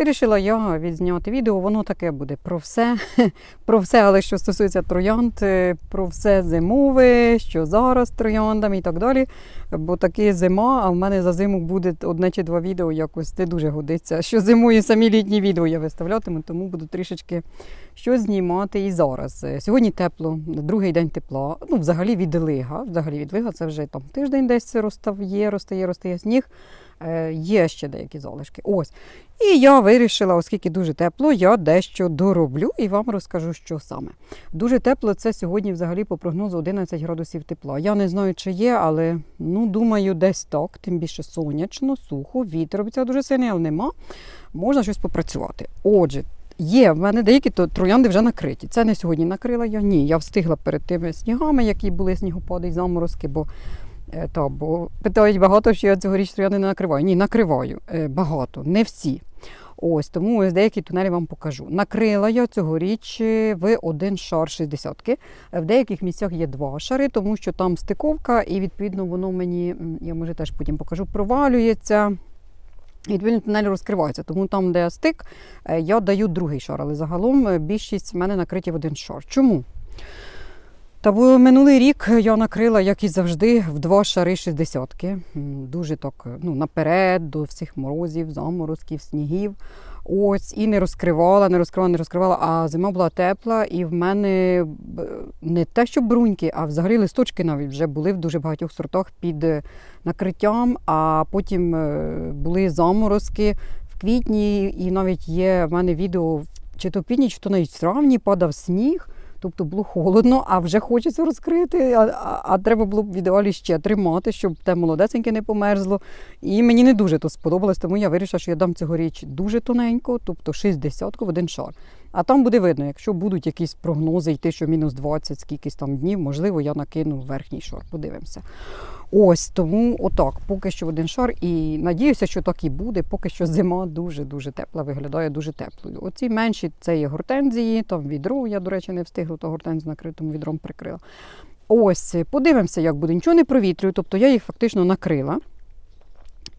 Вирішила я відзняти відео, воно таке буде про все, про все, але що стосується троянд, е, про все зимове, що зараз з трояндами і так далі. Бо таки зима, а в мене за зиму буде одне чи два відео якось не дуже годиться. Що зимою самі літні відео я виставлятиму, тому буду трішечки щось знімати і зараз. Е, Сьогодні тепло, другий день тепла. Ну, взагалі відлига. Взагалі відлига це вже там тиждень десь розстає, розтає, розтає сніг. Е, Є ще деякі залишки. Ось. І я вирішила, оскільки дуже тепло, я дещо дороблю і вам розкажу, що саме. Дуже тепло це сьогодні взагалі по прогнозу 11 градусів тепла. Я не знаю, чи є, але ну, думаю, десь так, тим більше сонячно, сухо, вітер обіцяє дуже сильний, але нема. Можна щось попрацювати. Отже, Є, в мене деякі то троянди вже накриті. Це не сьогодні накрила я. Ні, я встигла перед тими снігами, які були снігопади і заморозки, бо, е, та, бо питають багато, що я цьогоріч троянди не накриваю. Ні, накриваю е, багато, не всі. Ось тому ось деякі тунелі вам покажу. Накрила я цьогоріч е, в один шар 60-ки. В деяких місцях є два шари, тому що там стиковка, і відповідно воно мені, я може теж потім покажу, провалюється. Відповідно тунель розкривається. Тому там, де стик, е, я даю другий шар, але загалом більшість в мене накриті в один шар. Чому? Та бо минулий рік я накрила, як і завжди, в два шари 60-ки. Дуже так ну, наперед, до всіх морозів, заморозків, снігів. Ось, і не розкривала, не розкривала, не розкривала. А зима була тепла, і в мене не те, що бруньки, а взагалі листочки навіть вже були в дуже багатьох сортах під е, накриттям, а потім е, були заморозки в квітні, і навіть є в мене відео чи то в квітні, чи то навіть в травні падав сніг. Тобто було холодно, а вже хочеться розкрити, а, а, а треба було б в ідеалі ще тримати, щоб те молодесеньке не померзло. І мені не дуже то сподобалось, тому я вирішила, що я дам цьогоріч дуже тоненько, тобто 60 в один шар. А там буде видно, якщо будуть якісь прогнози йти, що мінус 20 скількись там днів, можливо, я накину верхній шар. Подивимося. Ось тому отак, поки що один шар. І надіюся, що так і буде. Поки що зима дуже-дуже тепла, виглядає дуже теплою. Оці менші це є гортензії, там відро. Я, до речі, не встигла, то гортензію накритому відром прикрила. Ось, подивимося, як буде. Нічого не провітрюю, тобто я їх фактично накрила.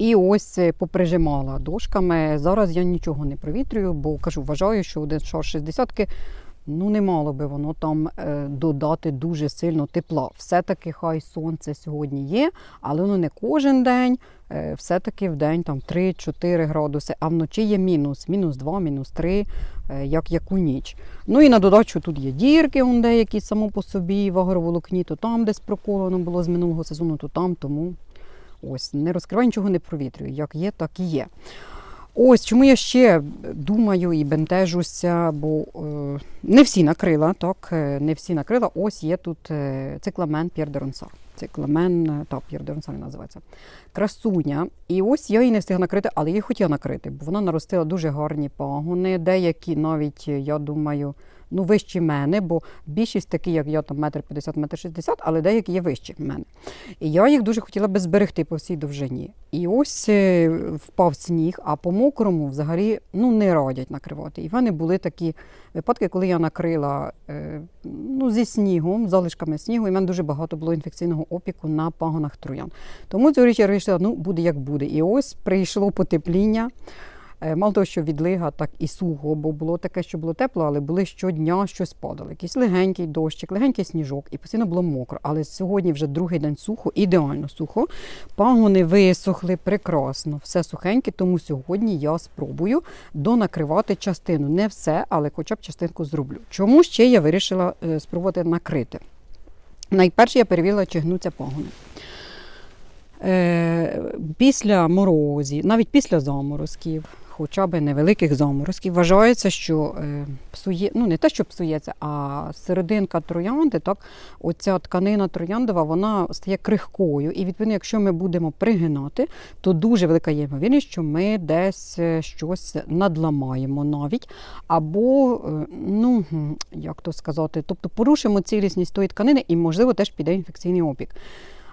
І ось е, поприжимала дошками. Зараз я нічого не провітрюю, бо кажу, вважаю, що один шар 60 ну не мало би воно там е, додати дуже сильно тепла. Все-таки хай сонце сьогодні є, але воно не кожен день. Е, все-таки в день там 3-4 градуси, а вночі є мінус, мінус 2, мінус 3, е, як яку ніч. Ну і на додачу тут є дірки, он деякі само по собі в агроволокні, то там десь проколено було з минулого сезону, то там, тому ось не розкриваю, нічого не провітрюю. Як є, так і є. Ось чому я ще думаю і бентежуся, бо е, не всі накрила, так, е, не всі накрила. Ось є тут е, цикламен П'єр де Ронсар. Цикламен, е, так, П'єр де називається. Красуня. І ось я її не встигла накрити, але її хотіла накрити, бо вона наростила дуже гарні пагони, деякі навіть, я думаю, ну, вищі мене, бо більшість такі, як я, там метр 50, метр 60, але деякі є вищі мене. І я їх дуже хотіла би зберегти по всій довжині. І ось е, впав сніг, а по мокрому взагалі ну, не радять накривати. І в мене були такі випадки, коли я накрила е, ну, зі снігом, залишками снігу, і в мене дуже багато було інфекційного опіку на пагонах троян. Тому цьогоріч я вирішила, ну буде як буде. І ось прийшло потепління. Е, Мало того, що відлига, так і сухо, бо було таке, що було тепло, але були щодня щось падало. Якийсь легенький дощик, легенький сніжок, і постійно було мокро. Але сьогодні вже другий день сухо, ідеально сухо. Пагони висохли прекрасно, все сухеньке, тому сьогодні я спробую донакривати частину. Не все, але хоча б частинку зроблю. Чому ще я вирішила е, спробувати накрити? Найперше я перевірила, чи гнуться пагони. Е, після морозів, навіть після заморозків, хоча б невеликих заморозків, вважається, що е, псує, ну не те, що псується, а серединка троянди, так, оця тканина трояндова, вона стає крихкою. І відповідно, якщо ми будемо пригинати, то дуже велика є ймовірність, що ми десь е, щось надламаємо навіть, або, е, ну як то сказати, тобто порушимо цілісність тої тканини і, можливо, теж піде інфекційний опік.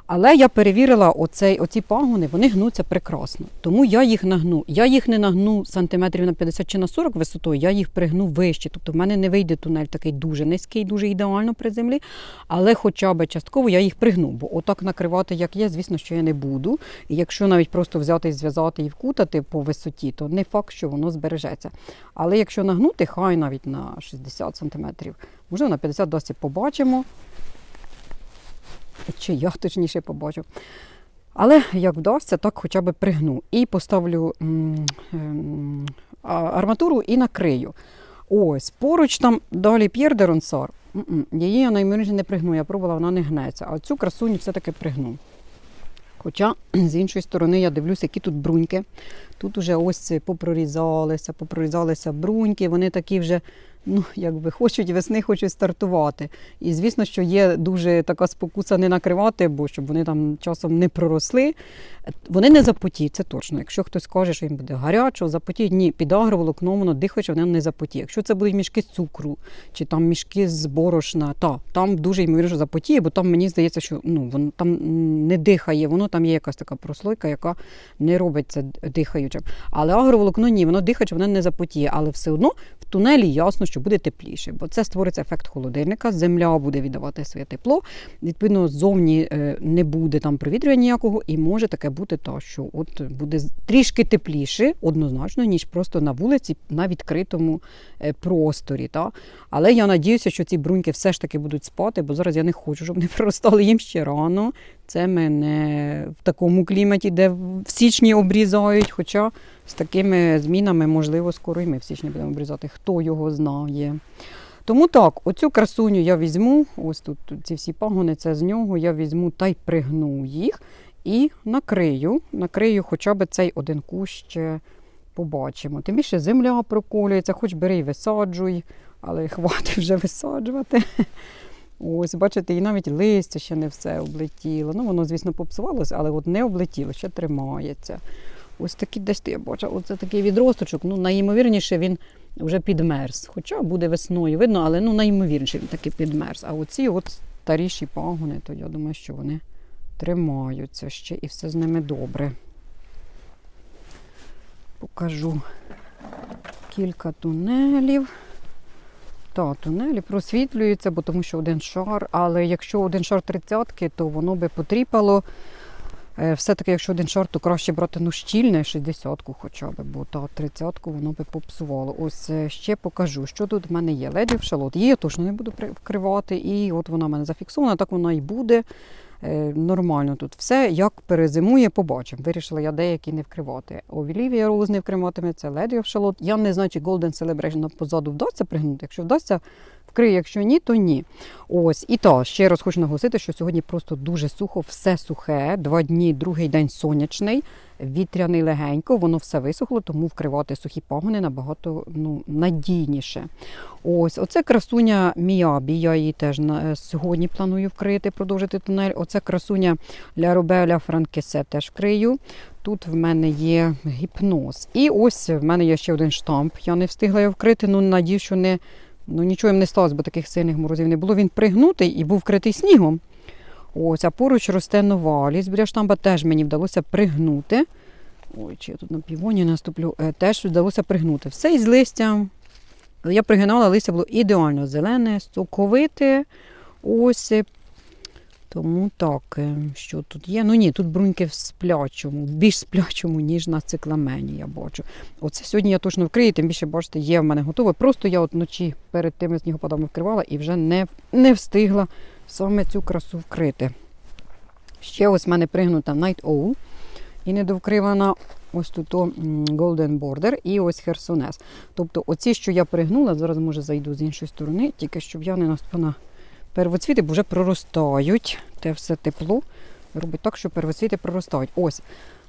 Але я перевірила оцей, оці пагони, вони гнуться прекрасно. Тому я їх нагну. Я їх не нагну сантиметрів на 50 чи на 40 висотою, я їх пригну вище. Тобто в мене не вийде тунель такий дуже низький, дуже ідеально при землі. Але хоча б частково я їх пригну. Бо отак накривати, як є, звісно, що я не буду. І якщо навіть просто взяти і зв'язати і вкутати по висоті, то не факт, що воно збережеться. Але якщо нагнути, хай навіть на 60 сантиметрів, можливо, на 50 досі побачимо. Чи я точніше побачу. Але як вдасться, так хоча б пригну. І поставлю ем, арматуру і накрию. Ось, поруч там далі П'єр де Ронсар. Її я наймовірніше не пригну, я пробувала, вона не гнеться. А цю красуню все-таки пригну. Хоча, з іншої сторони, я дивлюся, які тут бруньки. Тут уже ось попрорізалися, попрорізалися бруньки, вони такі вже, ну, якби хочуть весни, хочуть стартувати. І звісно, що є дуже така спокуса не накривати, бо щоб вони там часом не проросли. Вони не запотіють, це точно. Якщо хтось каже, що їм буде гарячо, запотіють, ні, під агроволокном воно дихаючи, воно не запотіє. Якщо це будуть мішки з цукру чи там мішки з борошна, та там дуже ймовірно, запотіє, бо там мені здається, що ну воно там не дихає, воно там є якась така прослойка, яка не робить це дихаючим. Але агроволокно ні, воно дихаюче, воно не запотіє, але все одно в тунелі ясно, що буде тепліше, бо це створиться ефект холодильника. Земля буде віддавати своє тепло. Відповідно, ззовні е, не буде там провітрювання ніякого, і може таке бути та, що от буде трішки тепліше, однозначно, ніж просто на вулиці на відкритому е, просторі. Та? Але я надіюся, що ці бруньки все ж таки будуть спати, бо зараз я не хочу, щоб вони проростали їм ще рано. Це мене в такому кліматі, де в січні обрізають. Хоча з такими змінами, можливо, скоро і ми в січні будемо обрізати. Хто його знає. Тому так, оцю красуню я візьму, ось тут, ці всі пагони, це з нього, я візьму та й пригну їх і накрию. Накрию хоча б цей один кущ побачимо. Тим більше земля проколюється, хоч бери і висаджуй, але хватить вже висаджувати. Ось, бачите, і навіть листя ще не все облетіло. Ну, воно, звісно, попсувалося, але от не облетіло, ще тримається. Ось такі десь я бачу, оце такий відросточок. Ну, найімовірніше він вже підмерз. Хоча буде весною, видно, але ну, найімовірніше він таки підмерз. А оці от старіші пагони, то я думаю, що вони тримаються ще і все з ними добре. Покажу кілька тунелів. Та, тунелі просвітлюються, бо тому що один шар, але якщо один шар тридцятки, то воно би потріпало. Е, Все-таки, якщо один шар, то краще брати ну, щільне 60-ку хоча б, бо та 30-ку воно би попсувало. Ось е, ще покажу, що тут в мене є. Леді в шалот. Її я точно не буду вкривати, і от вона в мене зафіксована, так вона і буде. Е, Нормально тут все. Як перезимує, побачимо. Вирішила я деякі не вкривати. Олівія Роуз не вкриватиме, це Lady of Charlotte. Я не знаю, чи Golden Celebration позаду вдасться пригнути. Якщо вдасться, вкрию, якщо ні, то ні. Ось і та ще раз хочу наголосити, що сьогодні просто дуже сухо, все сухе. Два дні, другий день сонячний, вітряний легенько, воно все висохло, тому вкривати сухі пагони набагато ну, надійніше. Ось, оце красуня Міабі. Я її теж на, е, сьогодні планую вкрити, продовжити тунель. Оце красуня Ля Робеля Франкесе теж вкрию. Тут в мене є гіпноз. І ось в мене є ще один штамп. Я не встигла його вкрити, ну надію, що не, ну, нічого їм не сталося, бо таких сильних морозів не було. Він пригнутий і був вкритий снігом. Ось, а поруч росте нова ліс. Біля штамба теж мені вдалося пригнути. Ой, чи я тут на півоні наступлю, Е, теж вдалося пригнути. Все із листям. Я пригинала, листя було ідеально зелене, соковите. Ось. Тому так, е, що тут є? Ну ні, тут бруньки в сплячому, більш сплячому, ніж на цикламені, я бачу. Оце сьогодні я точно вкрию, тим більше, бачите, є в мене готове. Просто я от вночі перед тими снігопадами вкривала і вже не, не встигла саме цю красу вкрити. Ще ось в мене пригнута Night Owl і недовкривана ось тут Golden Border і ось Херсонес. Тобто оці, що я пригнула, зараз може зайду з іншої сторони, тільки щоб я не наступила на первоцвіти, вже проростають. Те все тепло робить так, що первоцвіти проростають. Ось.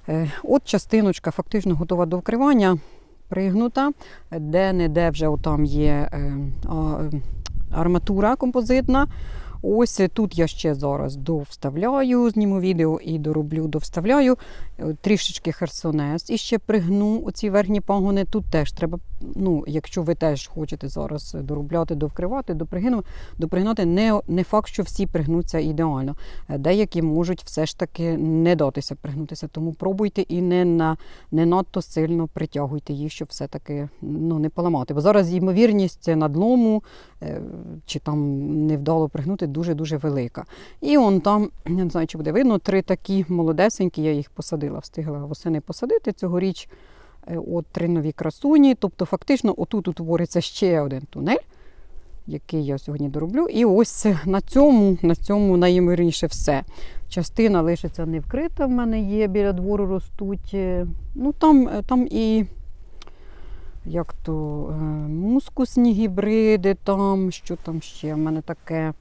Е, От частиночка фактично готова до вкривання, пригнута, де-не-де вже отам є е, е, арматура композитна. Ось тут я ще зараз довставляю, зніму відео і дороблю, довставляю. Е, Трішечки херсонес і ще пригну оці верхні пагони. Тут теж треба, ну, якщо ви теж хочете зараз доробляти, довкривати, допригину, допригнати, не, не факт, що всі пригнуться ідеально. Е, Деякі можуть все ж таки не датися пригнутися. Тому пробуйте і не, на, не надто сильно притягуйте їх, щоб все-таки ну, не поламати. Бо зараз ймовірність надлому е, чи там невдало пригнути дуже-дуже велика. І он там, я не знаю, чи буде видно, три такі молодесенькі, я їх посадила, встигла восени посадити цьогоріч. Е, От три нові красуні. Тобто, фактично, отут утвориться ще один тунель, який я сьогодні дороблю. І ось на цьому, на цьому найімовірніше все. Частина лишиться не вкрита. В мене є біля двору ростуть. е, Ну там, е, там і як то е, мускусні гібриди, там, що там ще в мене таке.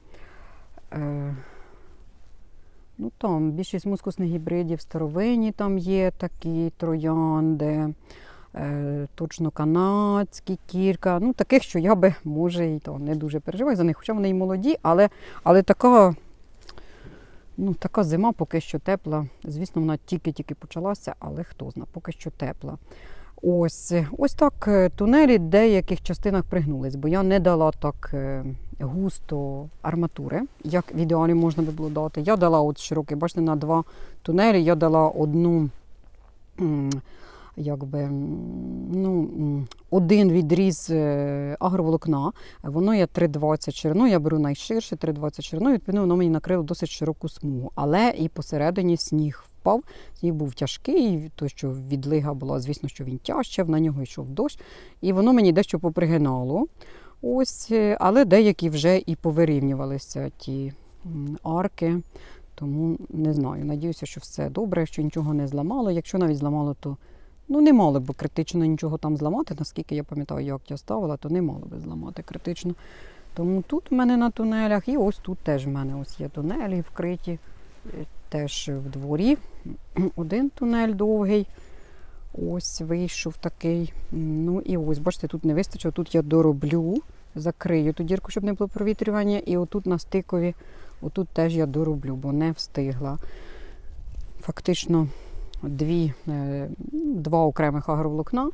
Е, ну там більшість мускусних гібридів старовинні там є такі троянди. Е, точно канадські кілька. Ну, таких, що я би, може, і то не дуже переживаю за них, хоча вони і молоді, але, але така, ну, така зима поки що тепла. Звісно, вона тільки-тільки почалася, але хто знає, поки що тепла. Ось, ось так е, тунелі в деяких частинах пригнулись, бо я не дала так е, густо арматури, як в ідеалі можна би було дати. Я дала от широкий, бачите, на два тунелі я дала одну. Якби ну, один відріз е, агроволокна, воно є 3,20 шириною, я беру найширше 3,20 шириною, відповідно, воно мені накрило досить широку смугу. Але і посередині сніг впав, сніг був тяжкий, то що відлига була, звісно, що він тяжчав, на нього йшов дощ, і воно мені дещо попригинало. Ось, е, але деякі вже і повирівнювалися ті арки. Тому не знаю. Надіюся, що все добре, що нічого не зламало. Якщо навіть зламало, то ну не мало б критично нічого там зламати, наскільки я пам'ятаю, як я ставила, то не мало би зламати критично. Тому тут в мене на тунелях, і ось тут теж в мене ось є тунелі вкриті, теж в дворі. Один тунель довгий. Ось вийшов такий. Ну і ось, бачите, тут не вистачило. Тут я дороблю, закрию ту дірку, щоб не було провітрювання. І отут на стикові, отут теж я дороблю, бо не встигла. Фактично дві, е, два окремих агроволокна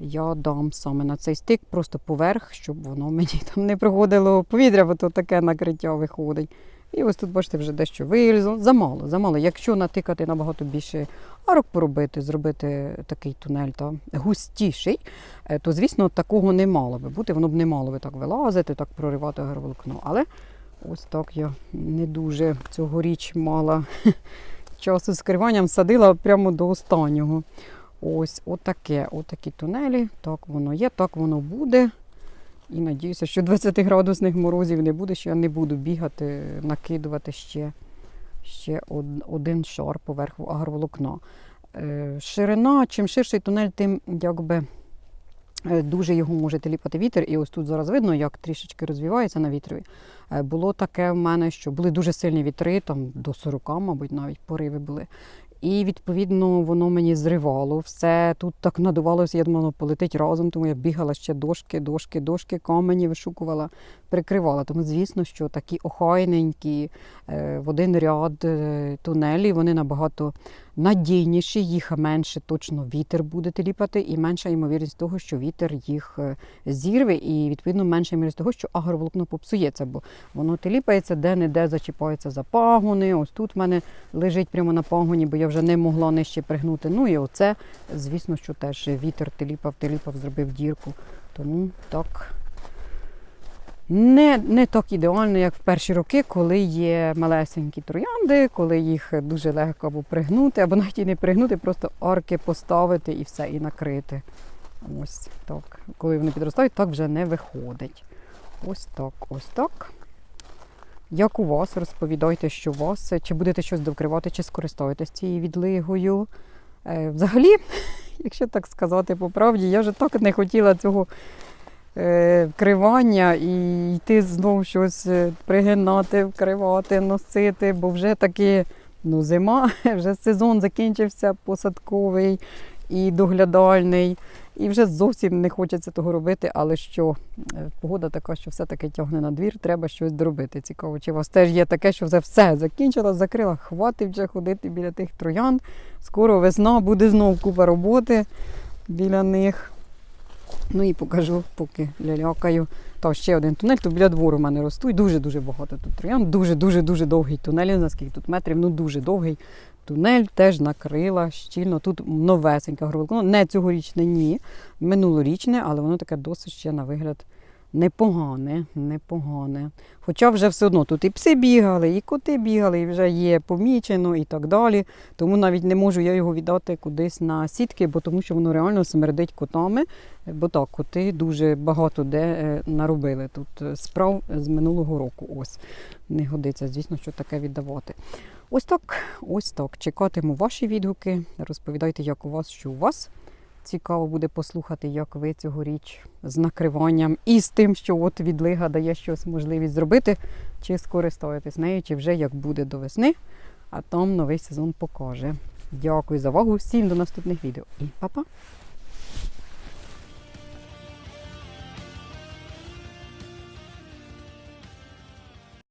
я дам саме на цей стик, просто поверх, щоб воно мені там не приходило повітря, бо то таке накриття виходить. І ось тут, бачите, вже дещо вилізло. Замало, замало. Якщо натикати набагато більше арок поробити, зробити такий тунель та густіший, е, то, звісно, такого не мало би бути. Воно б не мало би так вилазити, так проривати агроволокно. Але ось так я не дуже цьогоріч мала часу з криванням, садила прямо до останнього. Ось отаке, отакі тунелі. Так воно є, так воно буде. І надіюся, що 20-градусних морозів не буде, що я не буду бігати, накидувати ще, ще один шар поверху агроволокна. Е, Ширина, чим ширший тунель, тим якби е, дуже його може теліпати вітер. І ось тут зараз видно, як трішечки розвівається на вітрові. Е, Було таке в мене, що були дуже сильні вітри, там до 40, мабуть, навіть пориви були. І відповідно воно мені зривало. Все тут так надувалося, я думала, полетить разом, тому я бігала ще дошки, дошки, дошки, камені вишукувала, прикривала. Тому, звісно, що такі охайненькі е, в один ряд е, тунелі, вони набагато надійніші, їх менше точно вітер буде теліпати, і менша ймовірність того, що вітер їх е, зірве, і відповідно менша ймовірність того, що агроволокно попсується, бо воно теліпається, де-не-де зачіпається за пагони. Ось тут в мене лежить прямо на пагоні, бо я вже не могла нижче пригнути. Ну і оце, звісно, що теж вітер теліпав, теліпав, зробив дірку. Тому так. Не, не так ідеально, як в перші роки, коли є малесенькі троянди, коли їх дуже легко або пригнути, або навіть і не пригнути, просто арки поставити і все, і накрити. Ось так. Коли вони підростають, так вже не виходить. Ось так, ось так. Як у вас, розповідайте, що у вас, чи будете щось довкривати, чи скористаєтесь цією відлигою. Е, взагалі, якщо так сказати по правді, я вже так не хотіла цього вкривання і йти знову щось е, пригинати, вкривати, носити, бо вже таки ну, зима, вже сезон закінчився посадковий і доглядальний. І вже зовсім не хочеться того робити, але що е, погода така, що все-таки тягне на двір, треба щось доробити. Цікаво, чи у вас теж є таке, що вже все закінчила, закрила, хватить вже ходити біля тих троян. Скоро весна, буде знов купа роботи біля них. Ну і покажу, поки лялякаю. Та ще один тунель, то біля двору в мене ростуть. Дуже-дуже багато тут троян. Дуже-дуже-дуже довгий тунель. Наскільки тут метрів, ну дуже довгий. Тунель теж накрила щільно. Тут новесенька горловина. Ну, не цьогорічне, ні. Минулорічне, але воно таке досить ще на вигляд непогане. непогане. Хоча вже все одно тут і пси бігали, і коти бігали, і вже є помічено і так далі. Тому навіть не можу я його віддати кудись на сітки, бо тому що воно реально смердить котами. Бо так, коти дуже багато де е, наробили тут е, справ з минулого року. Ось не годиться, звісно, що таке віддавати. Ось так, ось так. Чекатиму ваші відгуки. Розповідайте, як у вас, що у вас. Цікаво буде послухати, як ви цьогоріч з накриванням і з тим, що от відлига дає щось можливість зробити, чи скористаєтесь нею, чи вже як буде до весни, а там новий сезон покаже. Дякую за увагу, всім до наступних відео і па-па!